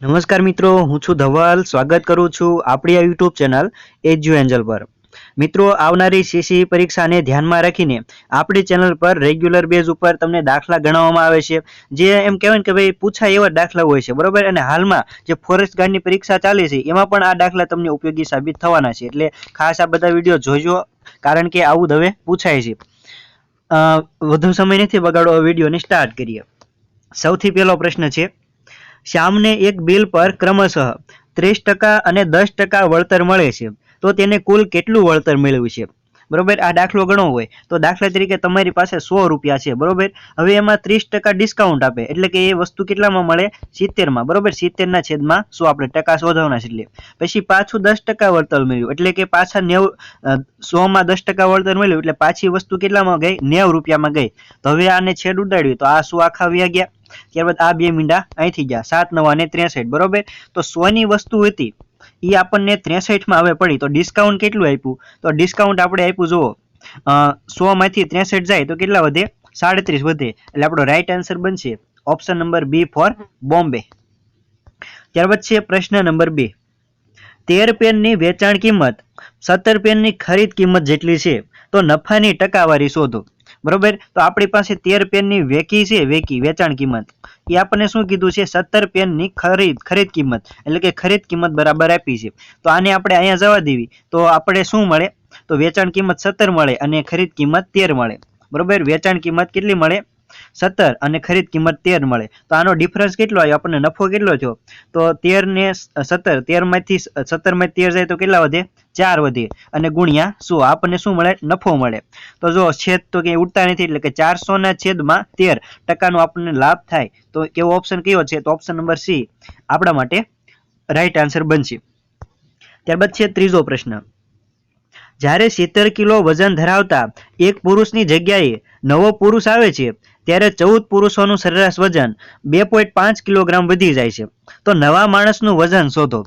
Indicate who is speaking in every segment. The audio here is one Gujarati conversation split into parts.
Speaker 1: નમસ્કાર મિત્રો, હું છું ધવલ. સ્વાગત કરું છું આપણી આ યુટ્યુબ ચેનલ એજ્યુ એન્જલ પર. મિત્રો, આવનારી સીસી પરીક્ષાને ધ્યાનમાં રાખીને આપણી ચેનલ પર રેગ્યુલર બેઝ ઉપર તમને દાખલા ગણાવવામાં આવે છે. જે એમ કહેવાય કે ભાઈ પૂછાય એવા દાખલા હોય છે, બરોબર? અને હાલમાં જે ફોરેસ્ટ ગાર્ડની પરીક્ષા ચાલે છે, એમાં પણ આ દાખલા તમને ઉપયોગી સાબિત થવાના છે. એટલે ખાસ આ બધા વીડિયો જોજો, કારણ કે આવું હવે પૂછાય છે. વધુ સમય નથી બગાડો વિડીયોને સ્ટાર્ટ કરીએ. સૌથી પહેલો પ્રશ્ન છે શ્યામને એક બિલ પર ક્રમશઃ ત્રીસ ટકા અને દસ ટકા વળતર મળે છે. તો તેને કુલ કેટલું વળતર મેળવ્યું છે? બરોબર? આ દાખલો ગણો હોય. તો દાખલા તરીકે તમારી પાસે સો રૂપિયા છે, બરોબર? હવે એમાં ત્રીસ ટકા ડિસ્કાઉન્ટ આપે. એટલે કે એ વસ્તુ કેટલામાં મળે? સિત્તેરમાં. બરોબર? સિત્તેરના છેદમાં સો. આપણે ટકા શોધવાના છે પછી પાછું દસ ટકા વળતર મળ્યું એટલે કે પાછા નેવ સોમાં દસ ટકા વળતર મળ્યું એટલે પાછી વસ્તુ કેટલામાં ગઈ? નેવ રૂપિયામાં ગઈ. તો હવે આને છેદ ઉડાડ્યું. તો આ સો આખા વ્યા ગયા. ત્યારબાદ આ બે મીંડા અહીંથી ગયા. સાત, નવા ને ત્રેસઠ. બરોબર? તો સોની વસ્તુ હતી. એ આપણને ત્રેસઠમાં હવે પડી. તો ડિસ્કાઉન્ટ કેટલું આપ્યું? તો ડિસ્કાઉન્ટ આપણે આપ્યું, જુઓ. સો માંથી ત્રેસઠ જાય તો કેટલા વધે? સાડત્રીસ વધે. એટલે આપણો રાઈટ આન્સર બનશે option number B for Bombay ત્યારબાદ છે પ્રશ્ન નંબર બે તેર પેનની વેચાણ કિંમત, સત્તર પેનની ખરીદ કિંમત જેટલી છે. તો નફાની ટકાવારી શોધો. બરોબર? તો આપણી પાસે તેર પેનની વેકી છે, વેકી, વેચાણ કિંમત. એ આપણને શું કીધું છે? સત્તર પેનની ખરીદ ખરીદ કિંમત. એટલે કે ખરીદ કિંમત બરાબર આપી છે. તો આને આપણે અહીંયા જવા દેવી. તો આપણે શું મળે? તો વેચાણ કિંમત સત્તર મળે અને ખરીદ કિંમત તેર મળે. બરોબર? વેચાણ કિંમત કેટલી મળે? સત્તર અને ખરીદ કિંમત તેર મળે. તો આનો ડિફરન્સ કેટલો આવ્યો? આપણને નફો કેટલો થયો? તો તેર ને સત્તર, તેરમાંથી સત્તરમાંથી તેર જાય તો કેટલા વધે? ચાર વધે. અને ગુણ્યા સો, આપણને શું મળે? નફો મળે. તો જો છેદ તો ક્યાંય ઉડતા નથી, એટલે કે ચારસો ના છેદમાં તેર ટકાનો આપણને લાભ થાય. તો કેવો ઓપ્શન કયો છે? તો ઓપ્શન નંબર સી આપણા માટે રાઈટ આન્સર બનશે. ત્યારબાદ છે ત્રીજો પ્રશ્ન. જ્યારે સિત્તેર કિલો વજન ધરાવતા એક પુરુષની જગ્યાએ નવો પુરુષ આવે છે ત્યારે ચૌદ પુરુષોનું સરેરાશ વજન બે પોઈન્ટ પાંચ કિલોગ્રામ વધી જાય છે. તો નવા માણસનું વજન શોધો.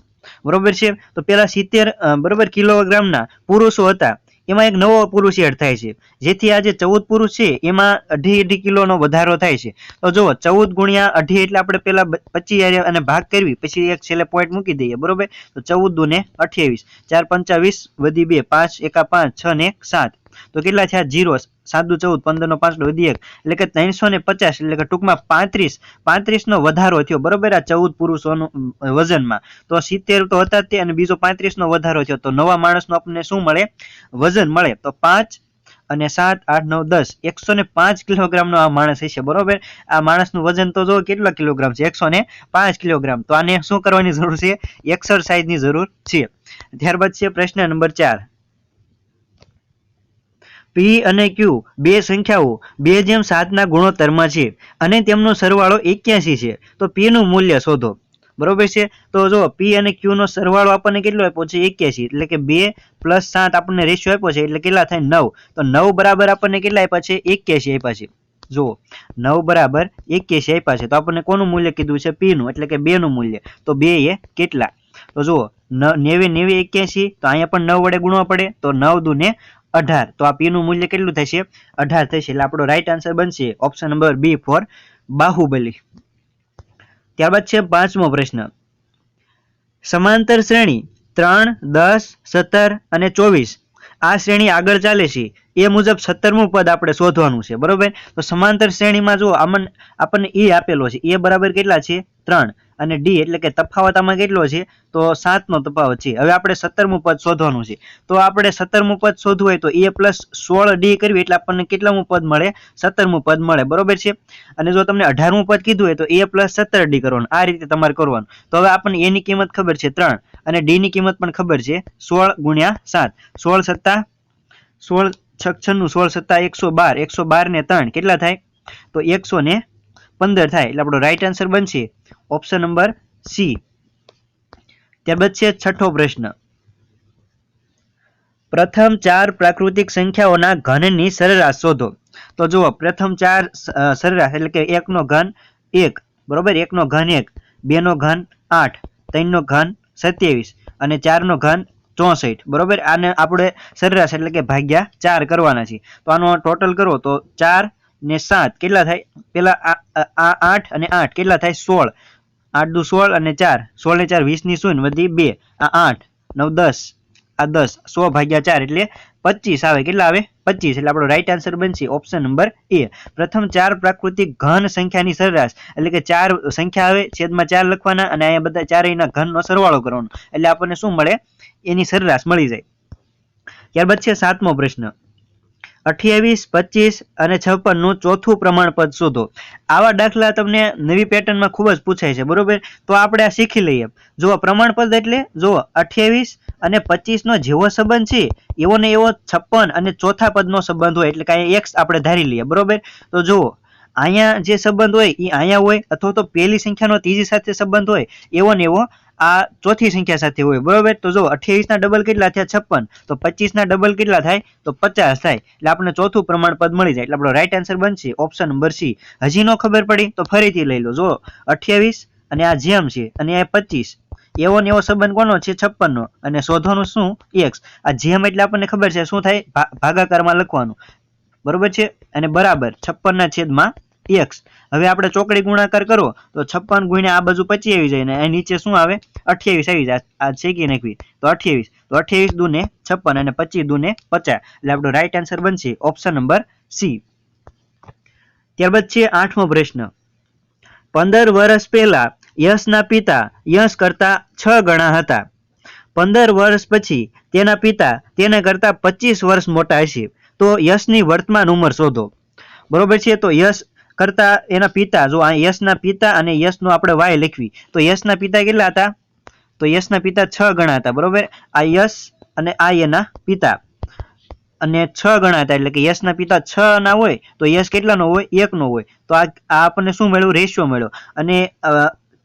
Speaker 1: બરોબર છે? તો પેલા સિત્તેર બરોબર કિલોગ્રામના પુરુષો હતા. એમાં એક નવો પુરુષ એડ થાય છે. જેથી આ જે ચૌદ પુરુષ છે, એમાં અઢી અઢી કિલોનો વધારો થાય છે. તો જુઓ, ચૌદ ગુણ્યા અઢી એટલે આપણે પેલા પચીસ અને ભાગ કરવી. પછી એક છેલ્લે પોઈન્ટ મૂકી દઈએ. બરોબર? તો ચૌદ દુને અઠ્યાવીસ. ચાર પંચાવીસ વધી બે, પાંચ એકા પાંચ, છ ને સાત. તો કેટલા થયા જીરો. સાત દુ ચૌદ પંદર નો પાંચ વધી એક. એટલે કે ત્રણસો ને પચાસ, એટલે કે ટૂંકમાં પાંત્રીસ. પાંત્રીસ નો વધારો થયો. બરોબર? આ ચૌદ પુરુષોનું વજનમાં. તો સિત્તેર તો હતા તે અને બીજો પાંત્રીસ નો વધારો થયો. તો નવા માણસનો આપણને શું મળે? વજન મળે. તો પાંચ અને સાત, આઠ, નવ, દસ. એકસો ને પાંચ કિલોગ્રામનો આ માણસ હશે. બરોબર? આ માણસનું વજન તો જો કેટલા કિલોગ્રામ છે? એકસો ને પાંચ કિલોગ્રામ. તો આને શું કરવાની જરૂર છે? એક્સરસાઇઝની જરૂર છે. ત્યારબાદ છે પ્રશ્ન નંબર ચાર. પી અને ક્યુ બે સંખ્યાઓ બે જેમ સાતના ગુણોત્તરમાં છે અને તેમનો સરવાળો એક્યાસી છે. તો પી નું મૂલ્ય શોધો. બરોબર છે? તો જો પી અને ક્યુ નો સરવાળો આપણને કેટલો આપ્યો છે? એક્યાસી. એટલે કે બે પ્લસ સાત આપણને રેશિયો આપ્યો છે, એટલે કેટલા થાય? નવ. તો નવ બરાબર આપણને કેટલા આપ્યા છે? એક્યાસી આપ્યા છે. જુઓ. નવ બરાબર એક્યાસી આપ્યા છે. તો આપણને કોનું મૂલ્ય કીધું છે? પી નું. એટલે કે બે નું મૂલ્ય. તો બે એ કેટલા? તો જુઓ. નેવે નેવે એક્યાસી. તો અહીંયા પણ નવ વડે ગુણવા પડે. તો નવ દુ ને અઢાર. તો આ પી નું મૂલ્ય કેટલું થશે? અઢાર થશે. એટલે આપણો રાઈટ આન્સર બનશે option number B for Baahubali. ત્યારબાદ છે પાંચમો પ્રશ્ન. સમાંતર શ્રેણી ત્રણ, દસ, સત્તર અને ચોવીસ. આ શ્રેણી આગળ ચાલે છે. એ મુજબ સત્તરમું પદ આપણે શોધવાનું છે. બરોબર? તો સમાંતર શ્રેણીમાં જો આમન આપણને એ આપેલો છે. એ બરાબર કેટલા છે? ત્રણ અને ડી એટલે કે તફાવત આમાં કેટલો છે? તો સાતનો તફાવત છે. હવે આપણે સત્તરમું પદ શોધવાનું છે. તો આપણે સત્તરમું પદ શોધવું હોય તો એ પ્લસ સોળ ડી કરવી એટલે આપણને કેટલામું પદ મળે? સત્તરમું પદ મળે. બરોબર છે? અને જો તમને અઢારમું પદ કીધું હોય તો એ પ્લસ સત્તર ડી કરવાનું. આ રીતે તમારે કરવાનું. તો હવે આપણને એની કિંમત ખબર છે ત્રણ અને ડી ની કિંમત પણ ખબર છે સોળ ગુણ્યા સાત. સોળ સત્તા, સોળ છક છન્નું, સોળ સત્તા એકસો બાર. એકસો બાર ને ત્રણ. કેટલા થાય? તો એકસો ને પંદર થાય, એટલે આપણો રાઈટ આન્સર બનશે ઓપ્શન નંબર સી ત્યારબાદ છે છઠ્ઠો પ્રશ્ન. પ્રથમ ચાર પ્રાકૃતિક સંખ્યાઓના ઘનની સરેરાશ શોધો. તો જુઓ, પ્રથમ ચાર સરેરાશ એટલે કે એકનો ઘન એક, બરોબર? એકનો ઘન એક, બેનો ઘન આઠ, ત્રણનો ઘન સત્યાવીસ અને ચારનો ઘન ચોસઠ, બરોબર? આને આપણે સરેરાશ એટલે કે ભાગ્યા ચાર કરવાના છે તો આનો ટોટલ કરો, તો ચાર ને સાત કેટલા થાય? પેલા આ આઠ અને આઠ કેટલા થાય? સોળ. આઠ દુ સોળ અને ચાર. સોળ ને ચાર વીસની શૂન્ય વધી બે. આ આઠ. નવ દસ. આ દસ. સો ભાગ્યા ચાર એટલે પચીસ આવે. કેટલા આવે? પચીસ. એટલે આપણો રાઈટ આન્સર બનશે ઓપ્શન નંબર એ પ્રથમ ચાર પ્રાકૃતિક ઘન સંખ્યાની સરેરાશ. એટલે કે ચાર સંખ્યા આવે, છેદમાં ચાર લખવાના અને અહીંયા બધા ચારેયના ઘનનો સરવાળો કરવાનો. એટલે આપણને શું મળે? એની સરેરાશ મળી જાય. ત્યારબાદ છે સાતમો પ્રશ્ન. અઠ્યાવીસ, પચીસ અને છપ્પનનું ચોથું પ્રમાણપદ શોધો. આવા દાખલા તમને નવી પેટર્નમાં ખૂબ જ પૂછાય છે, બરોબર? તો આપણે આ શીખી લઈએ. જુઓ, પ્રમાણપદ એટલે, જુઓ, અઠ્યાવીસ અને પચીસનો જેવો સંબંધ છે, એવો ને એવો છપ્પન અને ચોથા પદનો સંબંધ હોય એટલે કાંઈ એક્સ આપણે ધારી લઈએ, બરોબર? તો જુઓ અહીંયા જે સંબંધ હોય એ અહીંયા હોય અથવા તો પહેલી સંખ્યાનો ત્રીજી સાથે સંબંધ હોય, એવો ને એવો આ ચોથી સંખ્યા સાથે હોય. બરોબર? તો જો અઠ્યાવીસ ના ડબલ કેટલા થયા? છપ્પન. તો પચીસ ના ડબલ કેટલા થાય? તો પચાસ થાય. એટલે આપણને ચોથું પ્રમાણપદ મળી જાય. એટલે આપણો રાઈટ આન્સર બનશે ઓપ્શન નંબર સી હજી નો ખબર પડી તો ફરીથી લઈ લો. જો અઠ્યાવીસ અને આ જેમ છે અને આ પચીસ. એવો ને એવો સંબંધ કોનો છે? છપ્પન નો અને શોધવાનું શું? એક્સ આ જેમ એટલે આપણને ખબર છે શું થાય? ભાગાકારમાં લખવાનું. બરોબર છે? અને બરાબર છપ્પન ના છેદમાં એક્સ હવે આપણે ચોકડી ગુણાકાર કરો તો છપ્પન ગુણ્યા આ બાજુ પચી આવી જાય ને અહીં નીચે શું આવે? અઠ્યાવીસ આવી જાય. આ શેકી નાખવી તો અઠ્યાવીસ. તો અઠ્યાવીસ દુને છપ્પન અને પચીસ દુને પચાસ. એટલે આપણો રાઈટ આન્સર બનશે ઓપ્શન નંબર સી ત્યારબાદ છે આઠમો પ્રશ્ન. પંદર વર્ષ પહેલા યશના પિતા યશ કરતા છ ગણા હતા. પંદર વર્ષ પછી તેના પિતા તેના કરતા પચીસ વર્ષ મોટા હશે. તો યશની વર્તમાન ઉંમર શોધો. બરોબર છે? તો યશ કરતા એના પિતા, જો આ યશના પિતા અને યશનો આપણે વાય લખવી, તો યશના પિતા કેટલા હતા? તો યશના પિતા છ ગણા હતા, બરોબર? આ યશ અને આ એના પિતા. અને છ ગણા હતા, એટલે કે યશના પિતા છ ના હોય, તો યશ કેટલાનો હોય? એકનો હોય. તો આ આપણને શું મળ્યું? રેશિયો મળ્યો. અને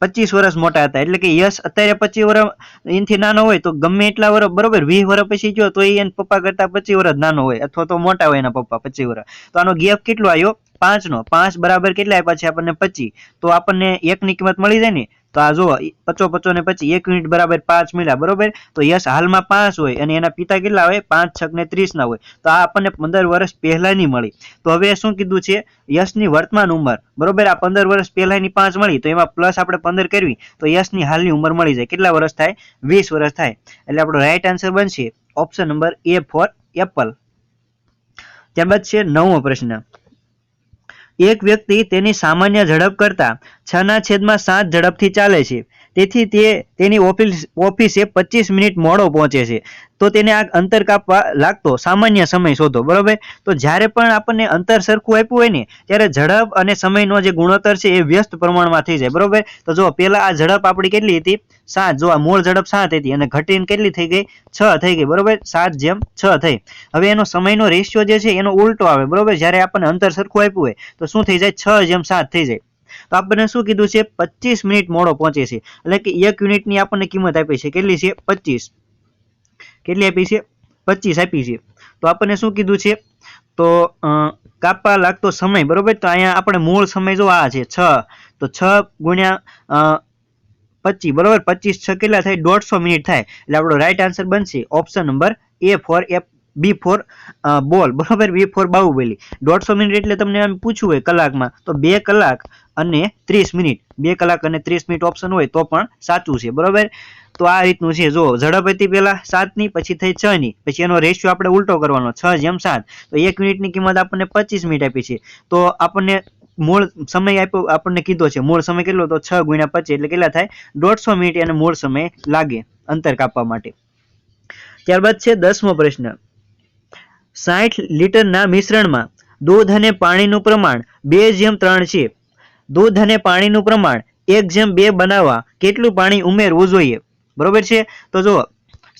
Speaker 1: પચીસ વર્ષ મોટા હતા. એટલે કે યશ અત્યારે પચીસ વર્ષ એનાથી નાનો હોય તો ગમે એટલા વર્ષ, બરોબર, વીસ વર્ષ પછી ગયો તો એ એના પપ્પા કરતા પચીસ વર્ષ નાનો હોય અથવા તો મોટા હોય એના પપ્પા પચીસ વર્ષ. તો આનો ગેપ કેટલો આવ્યો? પાંચ નો પાંચ બરાબર કેટલા આપ્યા છે? આપણને પચીસ. તો આપણને એક ની કિંમત મળી જાય ને તો આ જો પચો પચો ને પછી એક યુનિટ બરાબર પાંચ મળ્યા બરોબર? તો યશ હાલમાં પાંચ હોય અને એના પિતા કેટલા હોય? પાંચ છક ને ત્રીસ ના હોય. તો આ આપણને પંદર વર્ષ પહેલાની મળી. તો હવે શું કીધું છે? યશની વર્તમાન ઉંમર, બરોબર? આ પંદર વર્ષ પહેલાની પાંચ મળી, તો એમાં પ્લસ આપણે પંદર કરવી, તો યશની હાલની ઉંમર મળી જાય. કેટલા વર્ષ થાય? વીસ વર્ષ થાય. એટલે આપણો રાઈટ આન્સર બનશે option number A for apple ત્યારબાદ છે નવમો પ્રશ્ન. એક વ્યક્તિ તેની સામાન્ય ઝડપ કરતા છ ના છેદમાં સાત ઝડપથી ચાલે છે. તેથી તે, તેની ઓફિસ, ઓફિસે પચીસ મિનિટ મોડો પહોંચે છે. તો તેને આ અંતર કાપવા લાગતો સામાન્ય સમય શોધો, બરોબર? તો જ્યારે પણ આપણને અંતર સરખું આપ્યું હોય ને, ત્યારે ઝડપ અને સમયનો જે ગુણોત્તર છે એ વ્યસ્ત પ્રમાણમાં થઈ જાય, બરોબર? તો જો પેલા આ ઝડપ આપણી કેટલી હતી? સાત. જો આ મૂળ ઝડપ સાત હતી અને ઘટીને કેટલી થઈ ગઈ? છ થઈ ગઈ, બરોબર? સાત જેમ છ થઈ. હવે એનો સમયનો રેશિયો જે છે, એનો ઉલટો આવે, બરોબર? જ્યારે આપણને અંતર સરખું આપ્યું હોય, તો શું થઈ જાય? છ જેમ સાત થઈ જાય. તો આપણને શું કીધું છે? પચીસ મિનિટ મોડો પહોંચે છે. એટલે કે એક યુનિટની આપણને કિંમત આપી છે. કેટલી છે? પચીસ. કેટલી આપી છે? પચીસ આપી છે. તો આપણને શું કીધું છે? તો કાપવા લાગતો સમય, બરોબર? તો અહીંયા આપણે મૂળ સમય જો આ છે, છ. તો છ ગુણ્યા પચીસ, બરોબર? પચીસ છ કેટલા થાય? દોઢસો મિનિટ થાય. એટલે આપણો રાઈટ આન્સર બનશે option number A for F B for ball, બરાબર? B for Baahubali. દોઢસો મિનિટ એટલે તમને એમ પૂછવું હોય કલાકમાં, તો બે કલાક અને ત્રીસ મિનિટ. બે કલાક અને ત્રીસ મિનિટ ઓપ્શન હોય તો પણ સાચું છે, બરોબર? તો આ રીતનું છે. જો ઝડપ હતી પહેલા સાતની પછી થઈ છ ની. પછી એનો રેશિયો આપણે ઉલટો કરવાનો, છ જેમ સાત. તો એક મિનિટની કિંમત આપણને પચીસ મિનિટ આપી છે. તો આપણને મૂળ સમય આપ્યો, આપણને કીધો છે, મૂળ સમય કેટલો? તો છ ગુણ્યા પચીસ, એટલે કેટલા થાય? દોઢસો મિનિટ એને મૂળ સમય લાગે અંતર કાપવા માટે. ત્યારબાદ છે દસમો પ્રશ્ન. સાઠ લીટરના મિશ્રણમાં દૂધ અને પાણીનું પ્રમાણ બે જેમ ત્રણ છે. દૂધ અને પાણીનું પ્રમાણ એક જેમ બે બનાવવા કેટલું પાણી ઉમેરવું જોઈએ? બરોબર છે? તો જુઓ,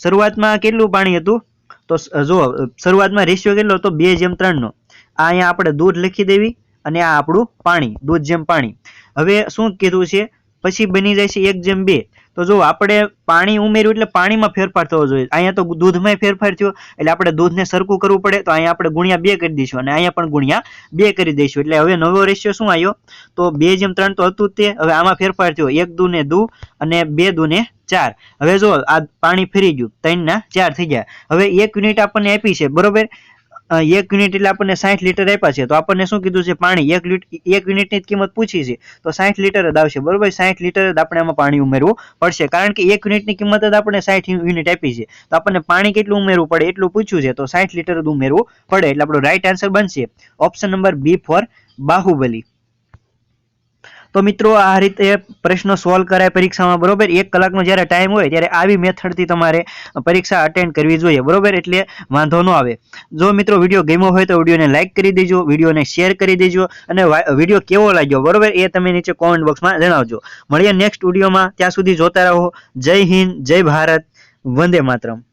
Speaker 1: શરૂઆતમાં કેટલું પાણી હતું? તો જો શરૂઆતમાં રેશિયો કેટલો હતો? બે જેમ ત્રણનો. આ અહીંયા આપણે દૂધ લખી દેવી અને આ આપણું પાણી, દૂધ જેમ પાણી. હવે શું કીધું છે? પછી બની જાય છે એક જેમ બે. તો જો આપણે પાણી ઉમેર્યું એટલે પાણીમાં ફેરફાર થવો જોઈએ. અહીંયા તો દૂધમાં ફેરફાર થયો, એટલે આપણે દૂધને સરખું કરવું પડે, તો અહીંયા આપણે ગુણ્યા બે કરી દઈશું અને અહીંયા પણ ગુણ્યા બે કરી દઈશું. એટલે હવે નવો રેશિયો શું આવ્યો? તો બે જેમ ત્રણ તો હતું તે, હવે આમાં ફેરફાર થયો. એક દુ ને દુ અને બે દુ ને ચાર. હવે જો આ પાણી ફરી ગયું ત્રણ ના ચાર થઈ ગયા. હવે એક યુનિટ આપણને આપી છે, બરોબર? એક યુનિટ એટલે આપણને સાઠ લીટર આપ્યા છે. તો આપણને શું કીધું છે? પાણી. એક લીટર એક યુનિટની કિંમત પૂછી છે. તો સાઠ લીટર જ આવશે. બરોબર? સાઠ લીટર જ આપણે આમાં પાણી ઉમેરવું પડશે. કારણ કે એક યુનિટની કિંમત જ આપણે સાઠ યુનિટ આપી છે. તો આપણને પાણી કેટલું ઉમેરવું પડે એટલું પૂછ્યું છે. તો સાઠ લીટર જ ઉમેરવું પડે. એટલે આપણો રાઈટ આન્સર બનશે. Option number B for Baahubali. તો મિત્રો, આ રીતે પ્રશ્નો સોલ્વ કરાય પરીક્ષામાં, બરોબર? એક કલાકનો જ્યારે ટાઈમ હોય, ત્યારે આવી મેથડથી તમારે પરીક્ષા અટેન્ડ કરવી જોઈએ, બરોબર? એટલે વાંધો ન આવે. જો મિત્રો વીડિયો ગમ્યો હોય તો વિડીયોને લાઇક કરી દેજો, વિડીયોને શેર કરી દેજો, અને વીડિયો કેવો લાગ્યો, બરોબર? એ તમે નીચે કોમેન્ટ બોક્સમાં જણાવજો. મળીએ નેક્સ્ટ વિડીયોમાં ત્યાં સુધી જોતા રહો. જય હિન્દ, જય ભારત, વંદે માતરમ.